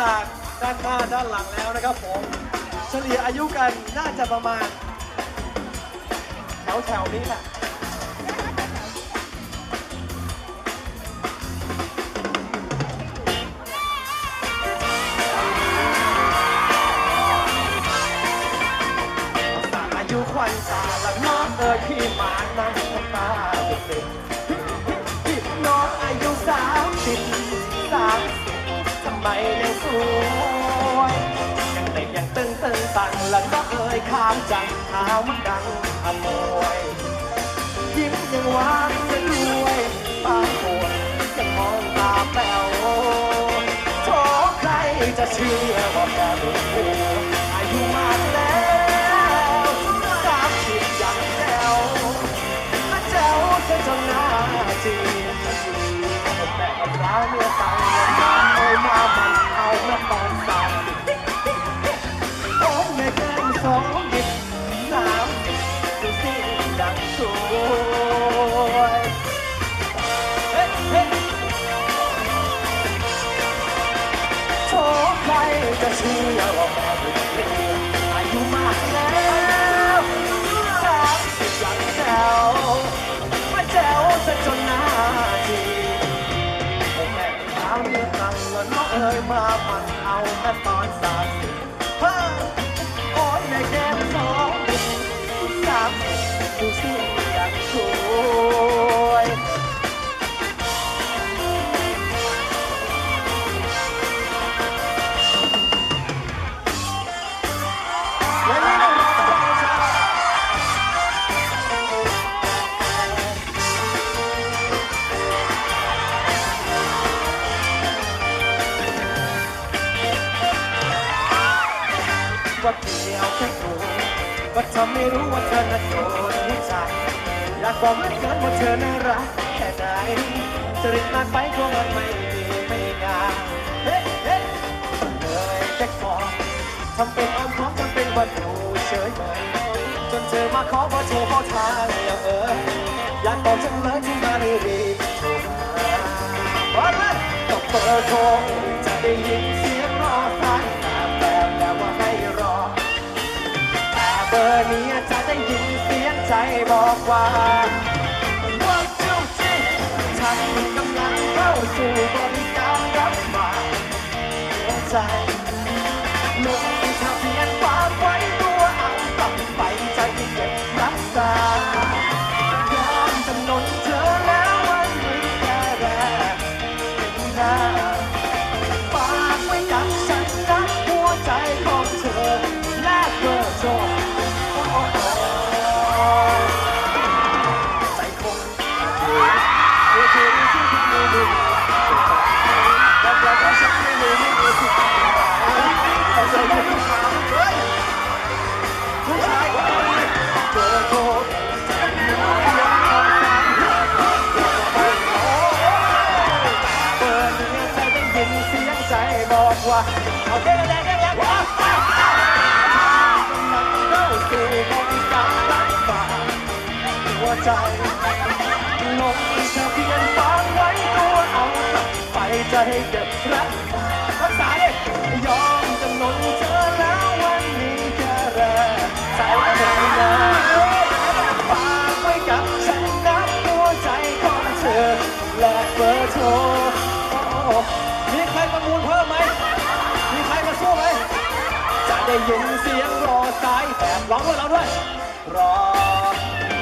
จากด้านหน้าด้านหลังแล้วนะครับผมเฉลี่ยอายุกันน่าจะประมาณ แถวแถวนี้แหละอายุควันตาละน้องเอ๋ยพี่มานั่งน้ำตาเด็กน้องอายุสามสิบสามทำไม น้องเอ๋ยข้ามจังเท้ามันดังอมยยิ้มยังหวานยังรวยตาปวดยังมองตาแป๋วโทใครจะเชื่อว่าแกเป็นผู้อายุมากแล้วสามสิบอย่างแจ๋วมาแจ๋วเธอจนหน้าจีนแม่กับร้านเนื้อตังมาเอ้ยมามันเอาแม่ตอนสามสิบโแม่เท้าเนื้อตังแล้วน้องเอ๋ยมามันเอาแม่ตอนสามสิบเฮ้ยโอ้ยแม่แก้ม ว่าเดียวแค่กูก็ทำไม่รู้ว่าเธอนั้นโดนหัวใจอยากบอกเหลือเกินว่าเธอน่ารักแค่ไหนจะรีบนานไปก็มันไม่ดีไม่งามเฮ้เฮ้เลยแค่ขอทำเป็นอ้อมค้อมทำเป็นวันอยู่เฉยเมยจนเธอมาขอมาโทรขอทางอย่าเอออยากบอกจังเลยที่มาได้รีบโทรมาบอกเลยต้องเปิดโทรจะได้ยิน เบอร์นี้จะได้ยินเสียงใจบอกว่าว่าเจ้าจริงฉันกำลังเข้าสู่บริการรับฝากหัวใจ อกว่าเอาเด้งเด้งเด้งเด้งว้าวเข้าสู่บริการรักษาหัวใจลงทะเบียนฝากไว้ตัวเอาไปจะให้เก็บรักรักษาดิยอมจำนนเธอแล้ววันนี้แค่แรกใจเธอ ได้ยินเสียงรอสายแบบร้องด้วยเราด้วย รอ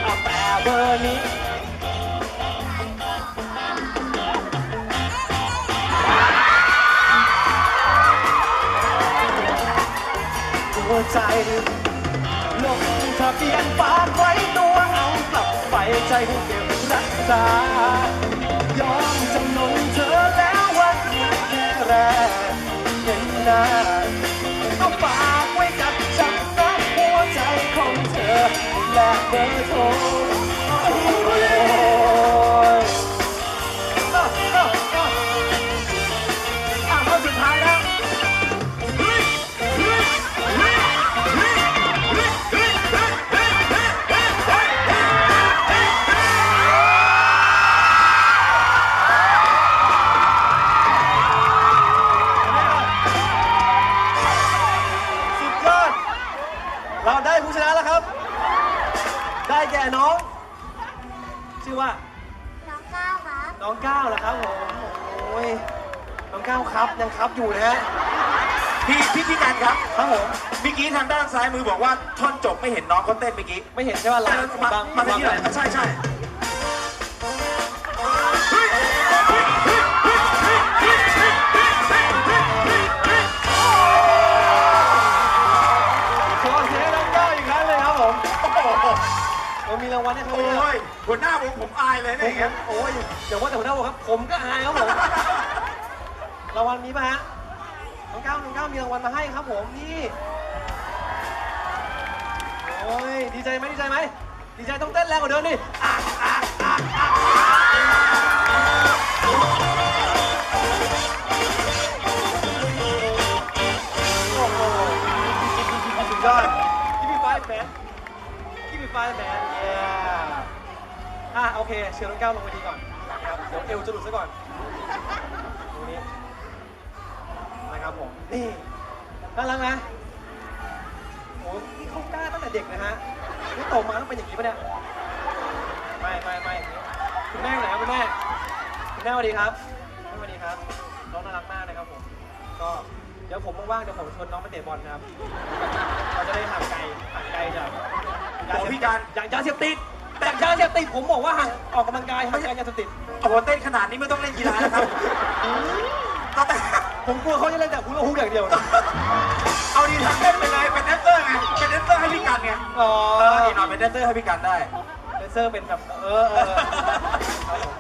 เอาแต่เบอร์นี้หัวใจลงทะเบียนฝากไว้ตัวเอากลับไปใจให้เก็บรักษายอมจำนนเธอแล้ววันนี้แค่แรกเห็นหน้าเอาไว้ และ น้องก้าวครับยังครับอยู่นะฮะ พี่พี่พี่กันครับครับผม เมื่อกี้ทางด้านซ้ายมือบอกว่าท่อนจบไม่เห็นน้องเขาเต้นเมื่อกี้ไม่เห็นใช่ป่ะเรามาบางมาทางนี้หน่อยบางใช่ใช่ เขาโอ้ด้วยยหัวหน้าวงผมอายเลยผเนี่ยอย่างเงี้ยมโอ้ยอย่าว่าแต่หัวหน้าบอกครับ ผมก็อายครับผมรางวัลนี้ป่ะฮะน้องก้าวน้องก้าวมีรางวัลมาให้ครับผมนี่โอ้ยดีใจไหมดีใจไหมดีใจต้องเต้นแรงกว่าเดิมดิอะอะอะอะโอ้โหสุดยอด Give me five man Give me five man yeah อะโอเค เชิญน้องก้าวลงไปดีก่อนนะครับเดี๋ยวเอวจะหลุดซะก่อนตรงนี้นะครับผมนี่น่ารักนะโอ้นี่เขากล้าตั้งแต่เด็กนะฮะนี่โตมาต้องเป็นอย่างนี้ปะเนี่ยไม่ไม่ไม่คุณแม่อยู่ไหนครับคุณแม่คุณแม่สวัสดีครับแม่สวัสดีครับน้องน่ารักมากนะครับผมก็เดี๋ยวผมว่างๆเดี๋ยวผมชวนน้องไปเตะบอลนะครับเราจะได้ห่างไกลห่างไกลจากโอ้พี่การจากยาเสพติดจาก ยาเสพติดผมบอกว่าห่างออกกำลังกายห่างไกลยาเสพติด โอ้โหเต้นขนาดนี้ไม่ต้องเล่นกีฬานะครับตั้งแต่ผมกลัวเขาจะเล่นแต่ฮูลาฮูปอย่างเดียวนะเอาดีทำเต้นไปเลยเป็นแดนเซอร์ไงเป็นแดนเซอร์ให้พี่กันไงอ๋อเอออีกหน่อยเป็นแดนเซอร์ให้พี่กันได้ เลเซอร์เป็นแบบเออเออครับผม